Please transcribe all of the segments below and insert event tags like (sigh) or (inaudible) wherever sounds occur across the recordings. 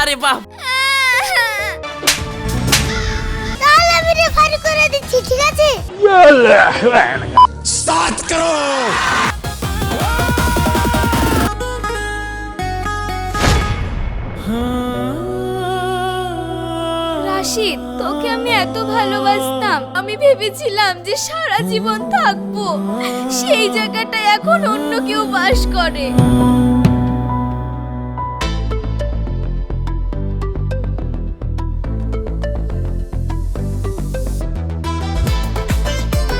আরে বাহ। রাশিদ তোকে আমি এত ভালোবাসতাম। আমি ভেবেছিলাম যে সারা জীবন থাকব। সেই জায়গাটায় এখন অন্য কেউ বাস করে।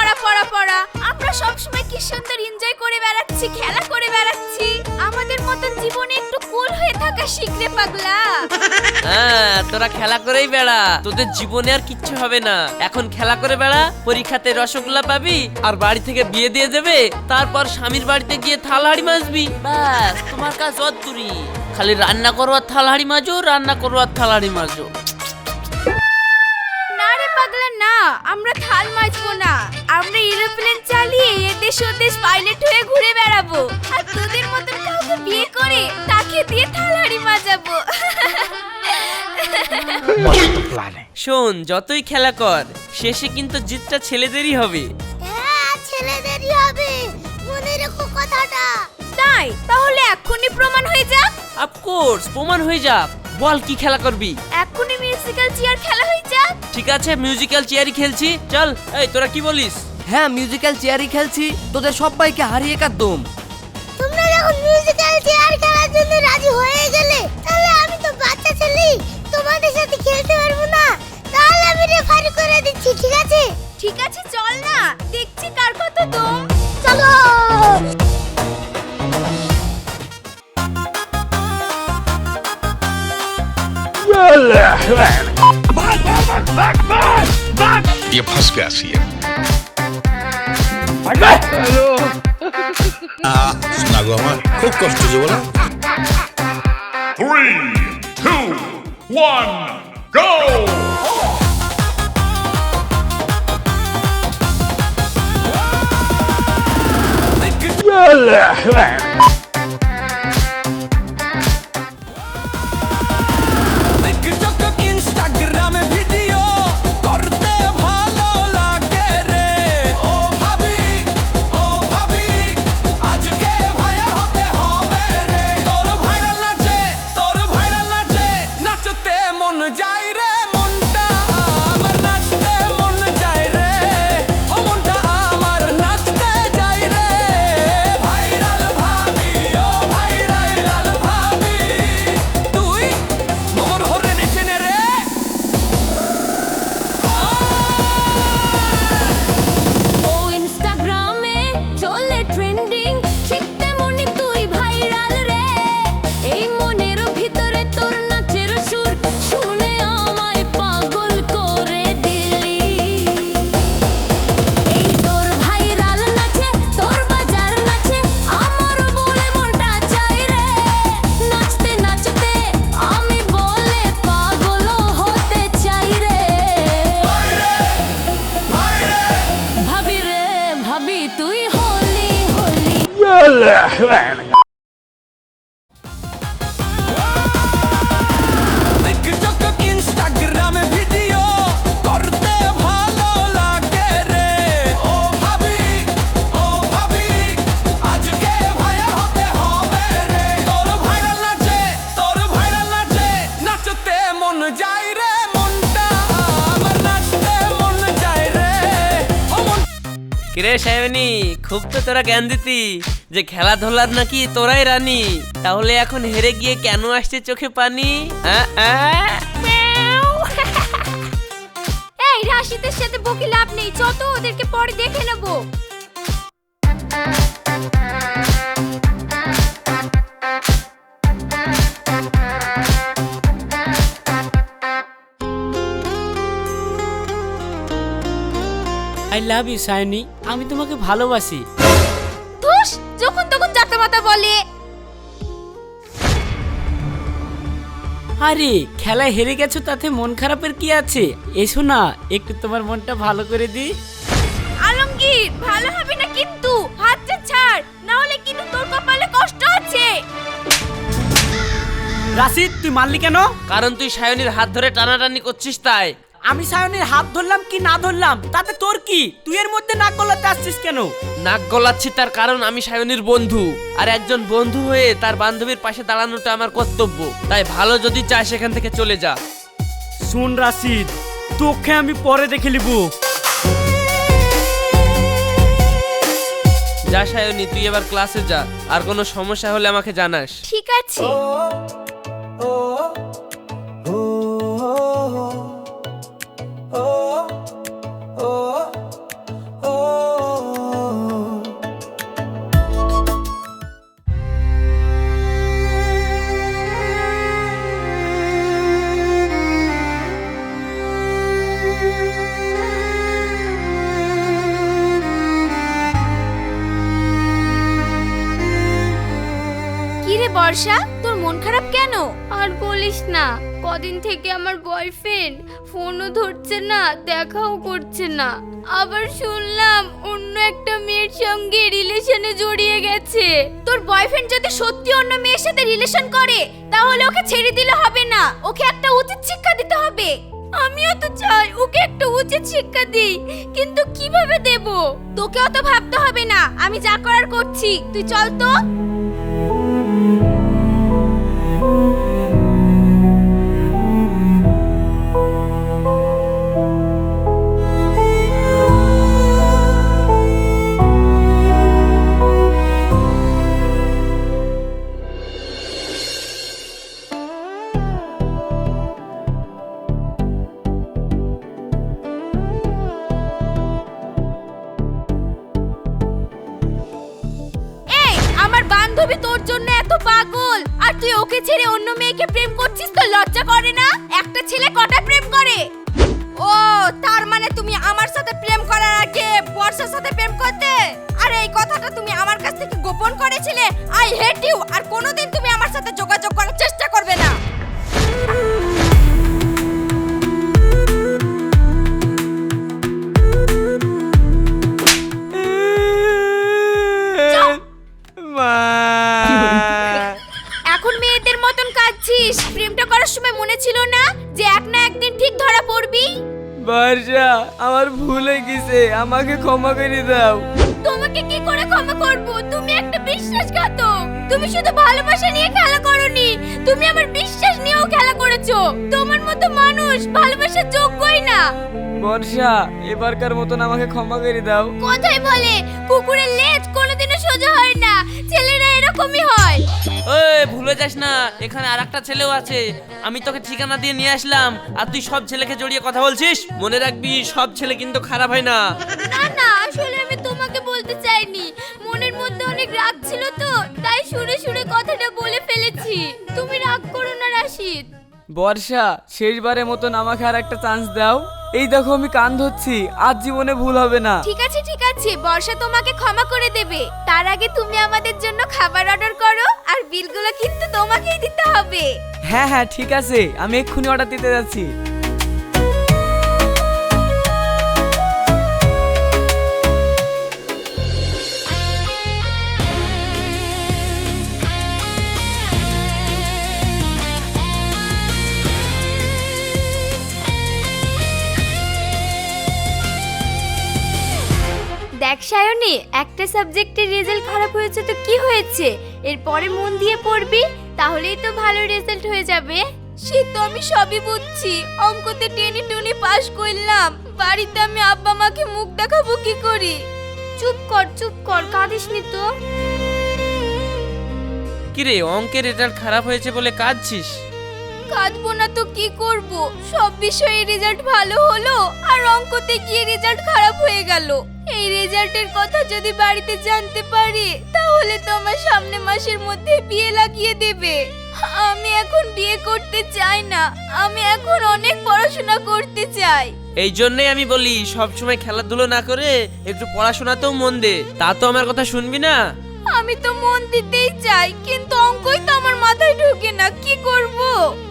পড়া পড়া পড়া। আমরা সব সময় কি সুন্দর এনজয় করে বেড়াচ্ছি, খেলা করে বেড়াচ্ছি। আমাদের মতন জীবনে একটু কুল হয়ে থাকা শিখরে পাগলা। হ্যাঁ তোরা খেলা করেই বেড়া। তোদের জীবনে আর কিচ্ছু হবে না। এখন খেলা করে বেড়া, পরীক্ষাতে রসগোল্লা পাবি, আর বাড়ি থেকে বিয়ে দিয়ে দেবে, তারপর স্বামীর বাড়িতে গিয়ে থালহাড়ি মাজবি। ব্যাস, তোমার কাজ অদ্দুরি। খালি রান্না করো আর থাল হাড়ি মাজো, রান্না করো আর থাল হাড়ি মাজো। আমরা থাল মাজবো না। আমরা এরোপ্লেন চালিয়ে এদেশ ওদেশ পাইলট হয়ে ঘুরে বেড়াবো। আর তোদের মতন কাউকে বিয়ে করে তাকে দিয়ে থাল হাড়ি মাজাবো। শোন যতই খেলা কর শেষে কিন্তু জিতটা ছেলেদেরই হবে। হ্যাঁ ছেলেদেরই হবে। মনে রেখো কথাটা। তাই তাহলে এক্ষুনি প্রমাণ হয়ে যাক। অফকোর্স প্রমাণ হয়ে যাক। বল কি খেলা করবি? এক্ষুনি মিউজিক্যাল চেয়ার খেলা হয়ে ঠিক আছে মিউজিক্যাল চেয়ারই খেলছি। চল এই তোরা কি বলিস? হ্যাঁ মিউজিক্যাল চেয়ারই খেলছি তোদের সবাইকে হারিয়ে কাটদম। তোমরা যখন মিউজিক্যাল চেয়ার খেলার জন্য রাজি হয়ে গেলে তাহলে আমি তো বাচ্চা ছেলে তোমাদের সাথে খেলতে পারব না। তাহলে আমি রেফারি করে দিচ্ছি ঠিক আছে? ঠিক আছে চল না দেখছি কার কত দম। চলো! ये Ihr Pascal hier. Hallo. Ah, snag gumman. Kokostusåla. Three, two, one, go! Jävlar! কিরে সাহেবনি খুব তো তোরা জ্ঞান দিতি যে খেলাধুলার নাকি তোরাই রানী। তাহলে এখন হেরে গিয়ে কেন আসছে চোখে পানি? এই রাশিদের সাথে বকি লাভ নেই যত ওদেরকে পরে দেখে নেব। লাভ ইউ সায়নি আমি তোমাকে ভালোবাসি। ধুস যখন তখন যাতে মাতা বলে। আরে খেলায় হেরে গেছো তাতে মন খারাপের কি আছে? এসো না একটু তোমার মনটা ভালো করে দি। আলমগীর ভালো হবে না কিন্তু। হাতটা ছাড় না হলে কিন্তু তোর কপালে কষ্ট আছে। রাশিদ তুই মারলি কেন? কারণ তুই সায়নীর হাত ধরে টানাটানি করছিস তাই। আমি সায়নের হাত ধরলাম কি না ধরলাম তাতে তোর কি? তুই এর মধ্যে নাক গলাতে আসছিস কেন? নাক গলাচ্ছি তার কারণ আমি সায়নীর বন্ধু। আর একজন বন্ধু হয়ে তার বান্ধবীর পাশে দাঁড়ানোটা আমার কর্তব্য। তাই ভালো যদি চায় সেখান থেকে চলে যা। শুন রাশিদ তোকে আমি পরে দেখে নিব। যা সায়নী তুই এবার ক্লাসে যা। আর কোনো সমস্যা হলে আমাকে জানাস। ঠিক আছে। কেন? আর বলিস না, কদিন থেকে আমার বয়ফ্রেন্ড ফোনও ধরছে না, দেখাও করছে না। আবার শুনলাম অন্য একটা মেয়ের সঙ্গে রিলেশনে জড়িয়ে গেছে। তোর বয়ফ্রেন্ড যদি সত্যি অন্য মেয়ের সাথে রিলেশন করে, তাহলে ওকে ছেড়ে দিলে হবে না। ওকে একটা উচিত শিক্ষা দিতে হবে। আমিও তো চাই ওকে একটা উচিত শিক্ষা দিই, কিন্তু কীভাবে দেব? তোকে অত ভাবতে হবে না, আমি যা করার করছি। তুই চল তো। তুমি আমার কাছ থেকে গোপন করেছিলে? আই হেট ইউ আর কোনোদিন তুমি আমার সাথে যোগাযোগ করার চেষ্টা করবে না। এখন মেয়েদের মতন কাঁদছিস। প্রেমটা করার সময় মনে ছিল না যে এক না একদিন ঠিক ধরা পড়বি? বর্ষা আমার ভুল হয়ে গেছে। আমাকে ক্ষমা করে দাও। তুমি শুধু ভালোবাসা নিয়ে খেলা করনি। তুমি আমার বিশ্বাস নিয়েও খেলা করেছ। তোমার মতো মানুষ ভালোবাসার যোগ্যই না। বর্ষা এবারকার মতন আমাকে ক্ষমা করে দাও। কথাই বলে কুকুরের লেজ কোনোদিনও সোজা হয় না। ছেলেরা এরকমই হয়। ওই ভুলে যাস না এখানে আর একটা ছেলেও আছে। আমি তোকে ঠিকানা দিয়ে নিয়ে আসলাম আর তুই সব ছেলেকে জড়িয়ে কথা বলছিস? মনে রাখবি সব ছেলে কিন্তু খারাপ হয় না। না না আসলে আমি তোমাকে বলতে চাইনি। মধ্যে অনেক রাগ ছিল তো তাই সুরে সুরে কথাটা বলে ফেলেছি। তুমি রাগ করো না রাশিদ। বর্ষা শেষবারের মতন আমাকে আর একটা চান্স দাও। এই দেখো আমি কান ধরছি আজ জীবনে ভুল হবে না। ঠিক আছে ঠিক আছে বর্ষা তোমাকে ক্ষমা করে দেবে। তার আগে তুমি আমাদের জন্য খাবার অর্ডার করো আর বিলগুলো কিন্তু তোমাকেই দিতে হবে। হ্যাঁ হ্যাঁ ঠিক আছে আমি এক্ষুনি অর্ডার দিতে যাচ্ছি। দেখ সায়নী একটা সাবজেক্টের রেজাল্ট খারাপ হয়েছে তো কি হয়েছে? এরপরে মন দিয়ে পড়বি তাহলেই তো ভালো রেজাল্ট হয়ে যাবে। সে তো আমি সবই বুঝছি। অঙ্কতে টেনে টুনি পাস করলাম। বাড়িতে আমি আব্বা মাকে মুখ দেখাবো কি করি? চুপ কর চুপ কর কাঁদিস নি তো। কিরে অঙ্কের রেজাল্ট খারাপ হয়েছে বলে কাঁদছিস? কাঁদবো না তো কি করব? সব বিষয়ে রেজাল্ট ভালো হলো আর অঙ্কতে গিয়ে রেজাল্ট খারাপ হয়ে গেল। এই রেজাল্টের কথা যদি বাড়িতে জানতে পারি, তাহলে তো আমার সামনে মাসের মধ্যে বিয়ে লাগিয়ে দেবে। আমি এখন বিয়ে করতে চাই না, আমি এখন অনেক পড়াশোনা করতে চাই। এই জন্যই আমি বলি সব সময় খেলাধুলো না করে একটু পড়াশোনাতেও মন দে। তা তো আমার কথা শুনবি না? আমি তো মন দিতেই চাই কিন্তু অঙ্কই তো আমার মাথায় ঢুকে না কি করব?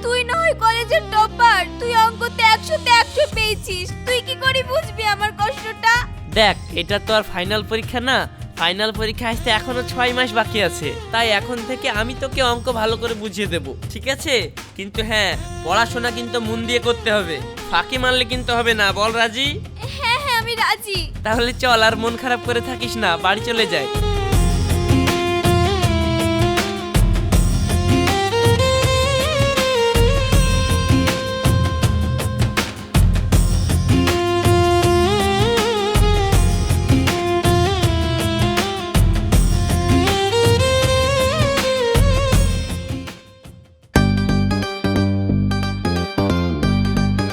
তুই না হয় কলেজের টপার তুই অঙ্কতে একশোতে একশো পেয়েছিস তুই কি করে বুঝবি আমার কষ্টটা? দেখ এটা তো আর ফাইনাল পরীক্ষা না ফাইনাল পরীক্ষা আসতে এখনও ছয় মাস বাকি আছে তাই এখন থেকে আমি তোকে অঙ্ক ভালো করে বুঝিয়ে দেব ঠিক আছে? কিন্তু হ্যাঁ পড়াশোনা কিন্তু মন দিয়ে করতে হবে ফাঁকি মারলে কিন্তু হবে না বল রাজি? হ্যাঁ হ্যাঁ আমি রাজি। তাহলে চল আর মন খারাপ করে থাকিস না বাড়ি চলে যাই।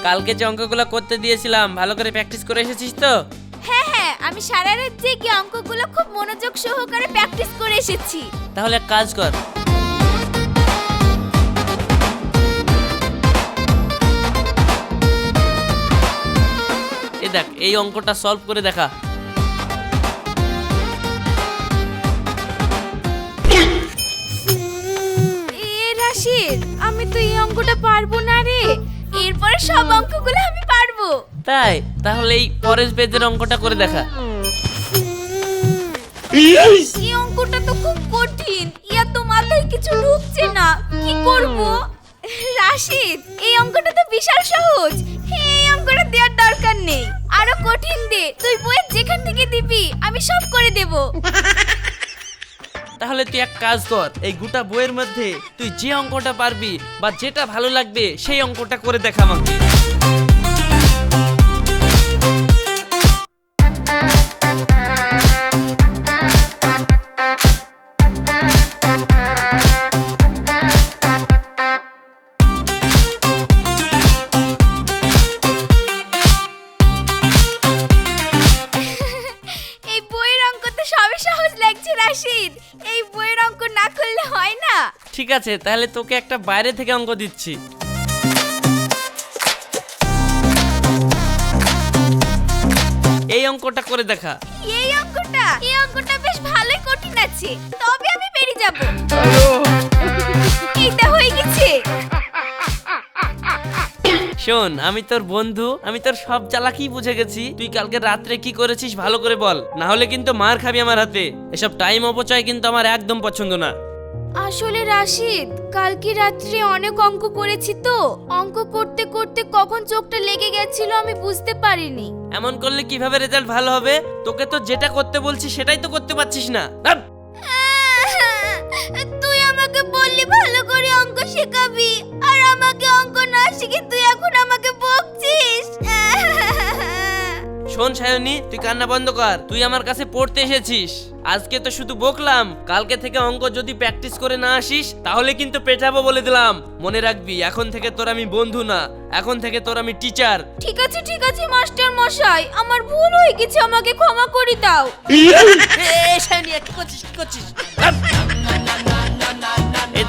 কালকে যে অঙ্কগুলো করতে দিয়েছিলাম ভালো করে প্র্যাকটিস করে এসেছিস তো? হ্যাঁ হ্যাঁ আমি সারা রাত জেগে অঙ্কগুলো খুব মনোযোগ সহকারে প্র্যাকটিস করে এসেছি। তাহলে এক কাজ কর। এই দেখ এই অঙ্কটা সলভ করে দেখা। এ রাশিদ আমি তো এই অঙ্কটা পারব না রে। এরপরে সব অঙ্কগুলো আমি পারব। তাই? তাহলে এই পরের পেজের অঙ্কটা করে দেখা। এই অঙ্কটা তো খুব কঠিন। ইয়া তো মাথায় কিছু ঢুকছে না। কি করব? রাশিদ এই অঙ্কটা তো বিশাল সহজ। এই অঙ্কটা দেওয়ার দরকার নেই। আরও কঠিন দে। তুই বইয়ের যেখান থেকে দিবি আমি সব করে দেব। তাহলে তুই এক কাজ কর, এই গোটা বইয়ের মধ্যে তুই যে অঙ্কটা পারবি বা যেটা ভালো লাগবে সেই অঙ্কটা করে দেখা আমাকে। আছে তাহলে তোকে একটা বাইরে থেকে অঙ্ক দিচ্ছি। এই অঙ্কটা করে দেখা। এই অঙ্কটা? এই অঙ্কটা বেশ ভালোই কঠিন আছে তবে আমি পেরে যাব। এইটা হয়ে গেছে। শোন আমি তোর বন্ধু আমি তোর সব চালাকি বুঝে গেছি। তুই কালকে রাত্রে কি করেছিস ভালো করে বল না হলে কিন্তু মার খাবি আমার হাতে। এসব টাইম অপচয় কিন্তু আমার একদম পছন্দ না। আসলে রাশিদ কালকে রাত্রে অনেক অঙ্ক করেছি তো? অঙ্ক করতে করতে কখন চোখটা লেগে গেছিল আমি বুঝতে পারিনি। এমন করলে কীভাবে রেজাল্ট ভালো হবে? তোকে তো যেটা করতে বলছি সেটাই তো করতে পারছিস না। আপ! তুই আমাকে বললি ভালো করে অঙ্ক শেখাবি আর আমাকে অঙ্ক না শিখে তুই এখন আমাকে বকছিস। (laughs) শোন সায়নি তুই কান্না বন্ধ কর। তুই আমার কাছে পড়তে এসেছিস। আজকে তো শুধু বকলাম। কালকে থেকে অঙ্ক যদি প্র্যাকটিস করে না আসিস তাহলে কিন্তু পেটাবো বলে দিলাম। মনে রাখবি এখন থেকে তোর আমি বন্ধু না। এখন থেকে তোর আমি টিচার ঠিক আছে ঠিক আছে মাস্টার মশাই। আমার ভুল হয়ে গেছে আমাকে ক্ষমা করে দাও। সায়নী কি করছিস কি করছিস?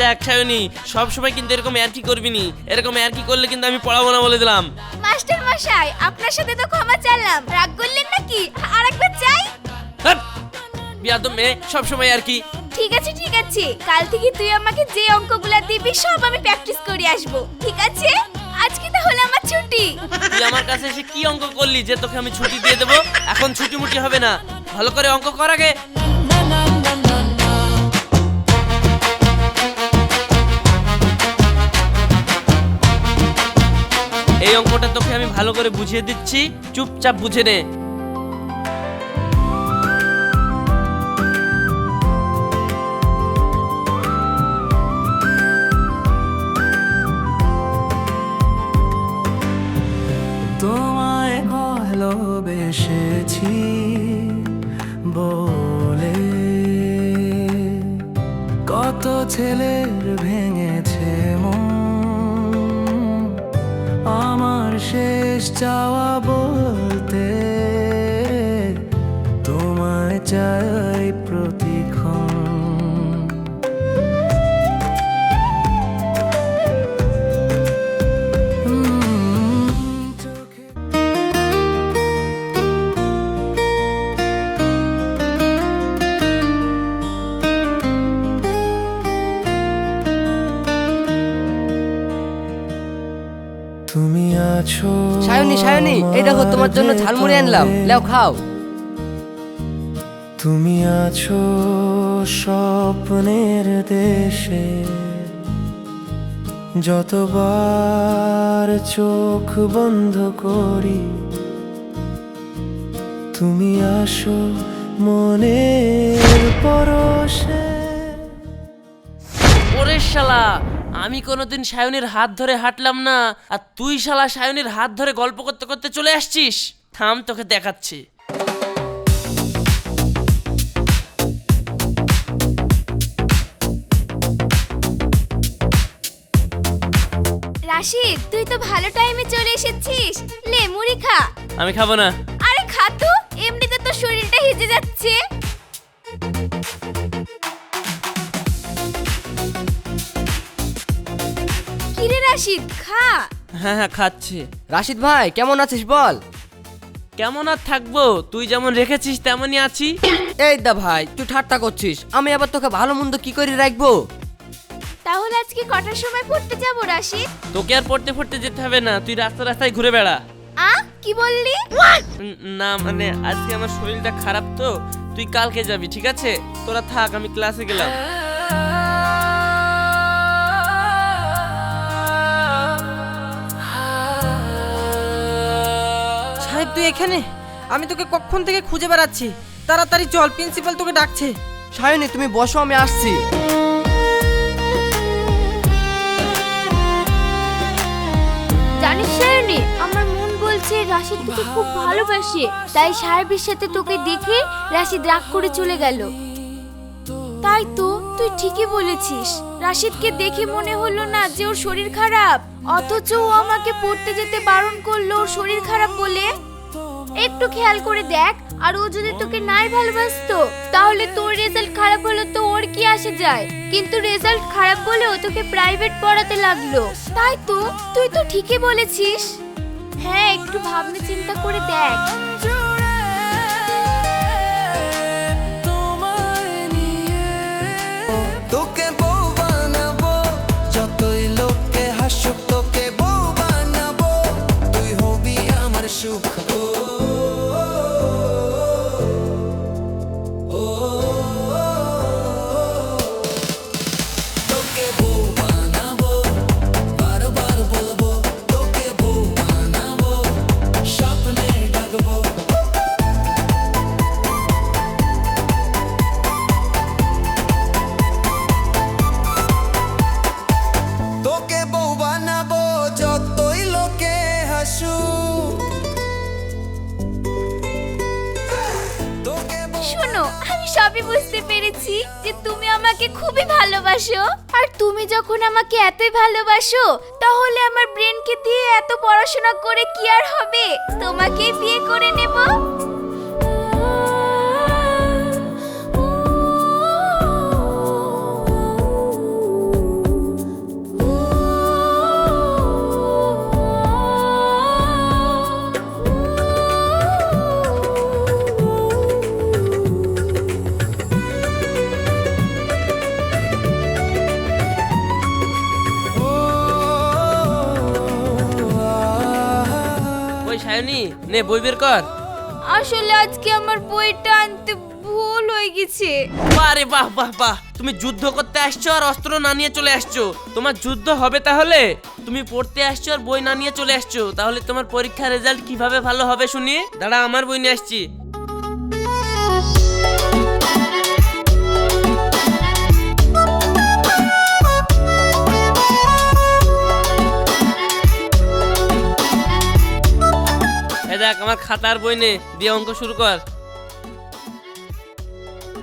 দেখ সায়নী সবসময় কিন্তু এরকম আর কি করবি নি? এরকম আর কি করলে কিন্তু আমি পড়াবো না বলে দিলাম। মাস্টার মশাই আপনার সাথে তো ক্ষমা চাইলাম। রাগ করলেন নাকি? আরেকবার চাই। বিয়াদম মেয়ে সবসময় আর কি। ঠিক আছে ঠিক আছে। কাল থেকে তুই আমাকে যে অঙ্কগুলা দিবি সব আমি প্র্যাকটিস করে আসব। ঠিক আছে? আজকে তাহলে আমার ছুটি। তুই আমার কাছে এসে কি অঙ্ক করলি যে তোকে আমি ছুটি দিয়ে দেবো? এখন ছুটি মুটি হবে না। ভালো করে অঙ্ক কর আগে। ভালো করে বুঝিয়ে দিচ্ছি। চুপচাপ বুঝে নে। তোমায় বলে কত ছেলের ভেঙেছে শেষ চাওয়া বলতে তোমায় চাই প্রতিক্ষণ। তুমি আছো সায়নী সায়নী এই দেখো তোমার জন্য ঝালমুড়ি আনলাম। লেও খাও। তুমি আছো স্বপ্নের দেশে যতবার চোখ বন্ধ করি তুমি আসো মনের পরশে। ওরে শালা আমি কোনোদিন সায়নের হাত ধরে হাঁটলাম না আর তুই শালা সায়নের হাত ধরে গল্প করতে করতে চলে আসছিস? থাম তোকে দেখাচ্ছি। রাশিদ তুই তো ভালো টাইমে চলে এসেছিস। লে মুড়ি খা। আমি খাব না। আরে খা তো। এমনিতে তো শরীরটা হেজে যাচ্ছে। রাশিদ খা। হ্যাঁ হ্যাঁ খাচ্ছি। রাশিদ ভাই কেমন আছিস বল? কেমন আর থাকব? তুই যেমন রেখেছিস তেমনই আছি। এই দা ভাই তুই ঠাট্টা করছিস। আমি আবার তোকে ভালো মন্দ কি করে রাখব? তাহলে আজকে কটার সময় পড়তে যাব রাশিদ? তোকে আর পড়তে পড়তে যেতে হবে না। তুই রাস্তা রাস্তায় ঘুরে বেড়া। আ? কি বললি? উম, না মানে আজকে আমার শরীরটা খারাপ তো। তুই কালকে যাবি ঠিক আছে? তোরা থাক আমি ক্লাসে গেলাম। তুই এখানে? আমি তোকে কখন থেকে খুঁজে বেড়াচ্ছি? তাড়াতাড়ি চল প্রিন্সিপাল তোকে ডাকছে। সায়নী তুমি বসো আমি আসছি। জানিস সায়নী আমার মন বলছে রাশিদ তোকে খুব ভালোবাসে তাই সাহেবের সাথে তোকে দেখে রাশিদ রাগ করে চলে গেল। তাই তো তুই ঠিকই বলেছিস। রাশিদকে দেখে মনে হলো না যে ওর শরীর খারাপ অথচ ও আমাকে পড়তে যেতে বারণ করল ওর শরীর খারাপ বলে। একটু খেয়াল করে দেখ আর ও যদি তোকে নাই ভালোবাসতো তাহলে তোর রেজাল্ট খারাপ হলো তো ওর কি আসে যায়? কিন্তু রেজাল্ট খারাপ বলে ও তোকে প্রাইভেট পড়াতে লাগল। তাই তো তুই তো ঠিকই বলেছিস। হ্যাঁ একটু ভাবনা চিন্তা করে দেখ। তোকে সবই বুঝতে পেরেছি যে তুমি আমাকে খুবই ভালোবাসো। আর তুমি যখন আমাকে এতই ভালোবাসো, তাহলে আমার ব্রেনকে দিয়ে এত পড়াশোনা করে কি আর হবে? তোমাকেই বিয়ে করে নেব। নে বই বের কর। আসলে আজকে আমার বইটা আনতে ভুল হয়ে গেছে। আরে বাহ বাহ বাহ। তুমি যুদ্ধ করতে আসছো আর অস্ত্র না নিয়ে চলে আসছো। তোমার যুদ্ধ হবে তাহলে? তুমি পড়তে আসছো আর বই না নিয়ে চলে আসছো। তাহলে তোমার পরীক্ষার রেজাল্ট কীভাবে ভালো হবে শুনি? দাঁড়া আমার বই নিয়ে আসছি। দেখ আমার খাতার বই নে, দিয়ে অঙ্ক শুরু কর।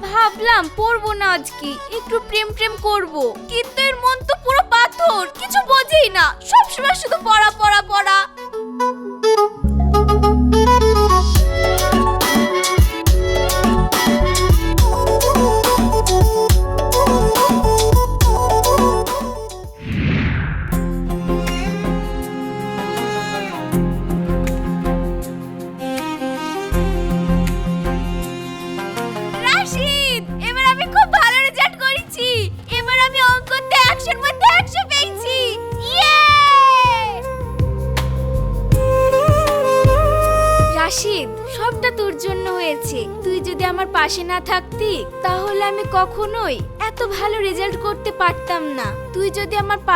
ভাবলাম পড়ব না আজকে, একটু প্রেম প্রেম করব। কিন্তু এর মন তো পুরো পাথর, কিছু বোঝেই না সবসময় শুধু পড়া পড়া পড়া।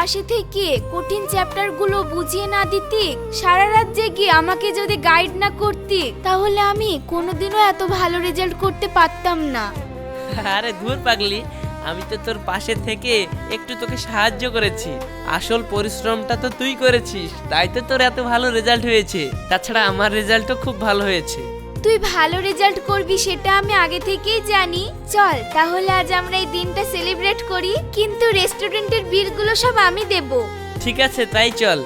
পাশে থেকে কঠিন চ্যাপ্টারগুলো বুঝিয়ে না দিতি, সারা রাত জেগে আমাকে যদি গাইড না করতি, তাহলে আমি কোনোদিনও এত ভালো রেজাল্ট করতে পারতাম না। আরে ধুর পাগলি, আমি তো তোর পাশে থেকে একটু তোকে সাহায্য করেছি। আসল পরিশ্রমটা তো তুই করেছিস, তাই তো তোর এত ভালো রেজাল্ট হয়েছে। তাছাড়া আমার রেজাল্টও খুব ভালো হয়েছে। তুই ভালো রেজাল্ট করবি সেটা আমি আগে থেকেই জানি। চল, তাহলে আজ আমরা এই দিনটা সেলিব্রেট করি। কিন্তু রেস্টুরেন্টের বিলগুলো সব আমি দেব। ঠিক আছে, তাই চল।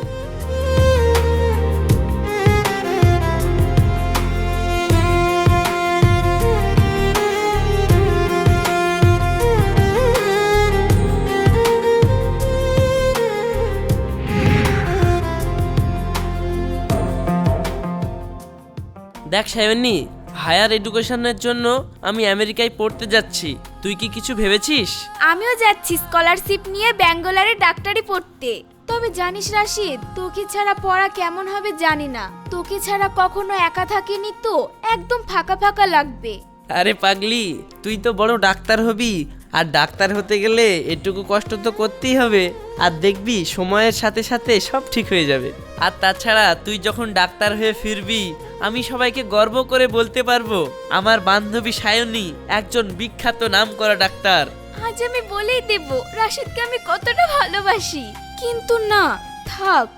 দেখ সায়নী হায়ার এডুকেশনের জন্য আমি আমেরিকায় পড়তে যাচ্ছি। তুই কি কিছু ভেবেছিস? আমিও যাচ্ছি স্কলারশিপ নিয়ে ব্যাঙ্গালোরে ডাক্তারি পড়তে। তবে জানিস রাশিদ তোকে ছাড়া পড়া কেমন হবে জানি না। তোকে ছাড়া কখনো একা থাকিনি তো একদম ফাঁকা ফাঁকা লাগবে। আরে পাগলি তুই তো বড় ডাক্তার হবি। আর ডাক্তার হতে গেলে এটুকু কষ্ট তো করতেই হবে। আর দেখবি, সময়ের সাথে সাথে সব ঠিক হয়ে যাবে। আর তাছাড়া তুই যখন ডাক্তার হয়ে ফিরবি, আমি সবাইকে গর্ব করে বলতে পারব, আমার বান্ধবী সায়নী একজন বিখ্যাত নামকরা ডাক্তার। আজ আমি বলেই দেব, রাশিদকে আমি কতটা ভালোবাসি। কিন্তু না, থাক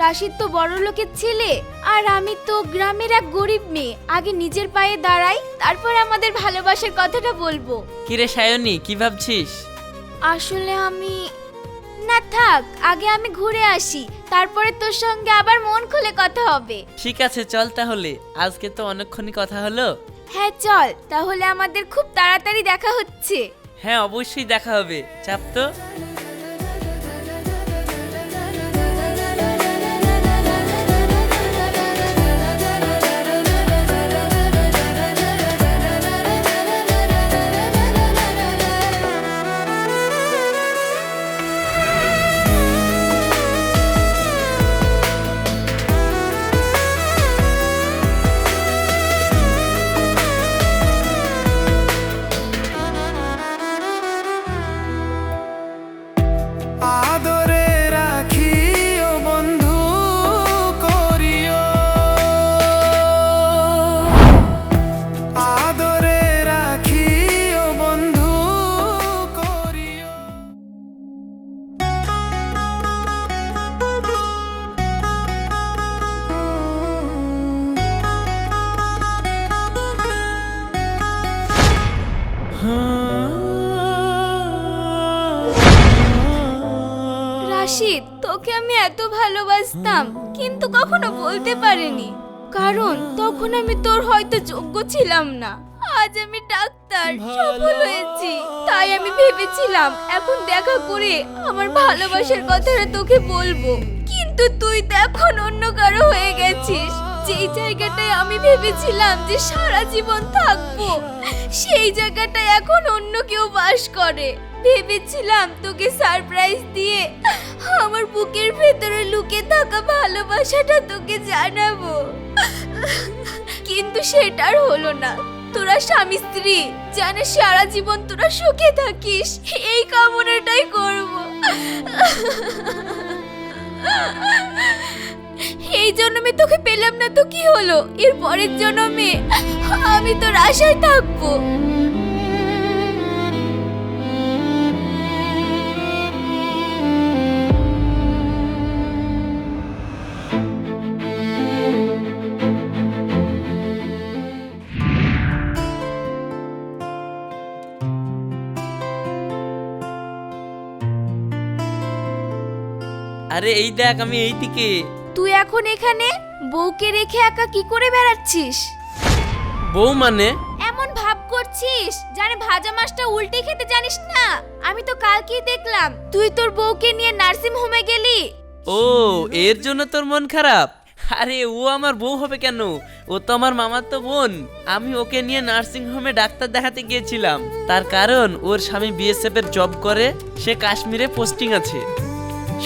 রাশিদ তো বড় লোকের ছেলে আর আমি তো গ্রামের এক গরিব মেয়ে। আগে নিজের পায়ে দাঁড়াই তারপর আমাদের ভালোবাসার কথাটা বলব। কিরে সায়নী কি ভাবছিস? আসলে আমি না থাক আগে আমি ঘুরে আসি তারপরে তোর সঙ্গে আবার মন খুলে কথা হবে। ঠিক আছে চল তাহলে। আজকে তো অনেকক্ষণই কথা হলো। হ্যাঁ চল তাহলে আমাদের খুব তাড়াতাড়ি দেখা হচ্ছে। হ্যাঁ অবশ্যই দেখা হবে। চাপ তো। তোকে আমি এত ভালোবাসতাম কিন্তু কখনো বলতে পারিনি। কারণ তখন আমি তোর হয়তো যোগ্য ছিলাম না। আজ আমি ডাক্তার সফল হয়েছি। তাই আমি ভেবেছিলাম এখন দেখা করে আমার ভালোবাসার কথাটা তোকে বলব। কিন্তু তুই তো এখন অন্য কারও হয়ে গেছিস। যেই জায়গাটায় আমি ভেবেছিলাম যে সারা জীবন থাকব সেই জায়গাটায় এখন অন্য কেউ বাস করে। ভেবেছিলাম তোকে সারপ্রাইজ দিয়ে আমার বুকের ভেতরে লুকে থাকা ভালোবাসাটা তোকে জানাব। কিন্তু সেটার হলো না। তোরা স্বামী স্ত্রী, জানে সারা জীবন তোরা সুখে থাকিস। এই কামনাটাই করব। এই জন্মে তোকে পেলাম না তো কি হলো? এর পরের জন্মে আমি তোর আশায় থাকব। আরে এই দেখ আমি এই দিকে। তুই এখন এখানে? বউকে রেখে একা কি করে বেড়াচ্ছিস? বউ মানে? এমন ভাব করছিস জানে ভাজা মাছটা উল্টে খেতে জানিস না? আমি তো কালকেই দেখলাম তুই তোর বউকে নিয়ে নার্সিং হোমে গেলি। ও এর জন্য তোর মন খারাপ? আরে ও আমার বউ হবে কেন? ও তো আমার মামার তো বোন। আমি ওকে নিয়ে নার্সিং হোমে ডাক্তার দেখাতে গিয়েছিলাম। তার কারণ ওর স্বামী বিএসএফ এর জব করে সে কাশ্মীরে পোস্টিং আছে।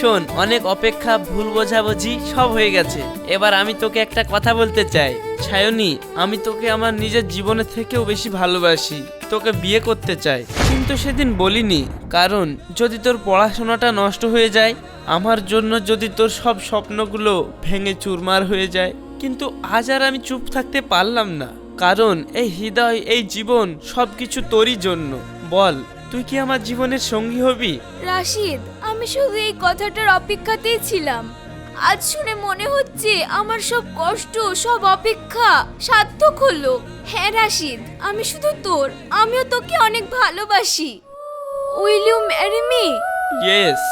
শোন, অনেক অপেক্ষা, ভুল বোঝাবুঝি সব হয়ে গেছে। এবার আমি তোকে একটা কথা বলতে চাই। ছায়নি আমি তোকে আমার নিজের জীবনের থেকেও বেশি ভালোবাসি। তোকে বিয়ে করতে চাই। কিন্তু সেদিন বলিনি। কারণ, যদি তোর পড়াশোনাটা নষ্ট হয়ে যায়, আমার জন্য যদি তোর সব স্বপ্নগুলো ভেঙে চুরমার হয়ে যায়, কিন্তু আজ আর আমি চুপ থাকতে পারলাম না। কারণ, এই হৃদয়, এই জীবন সবকিছু তোরই জন্য। বল। তুই কি আমার জীবনের সঙ্গী হবি? রাশিদ আমি শুধু এই কথাটার অপেক্ষাতেই ছিলাম। আজ শুনে মনে হচ্ছে আমার সব কষ্ট সব অপেক্ষা সার্থক হলো। হ্যাঁ রাশিদ আমি শুধু তোর আমিও তোকে অনেক ভালোবাসি। Will you marry me? Yes.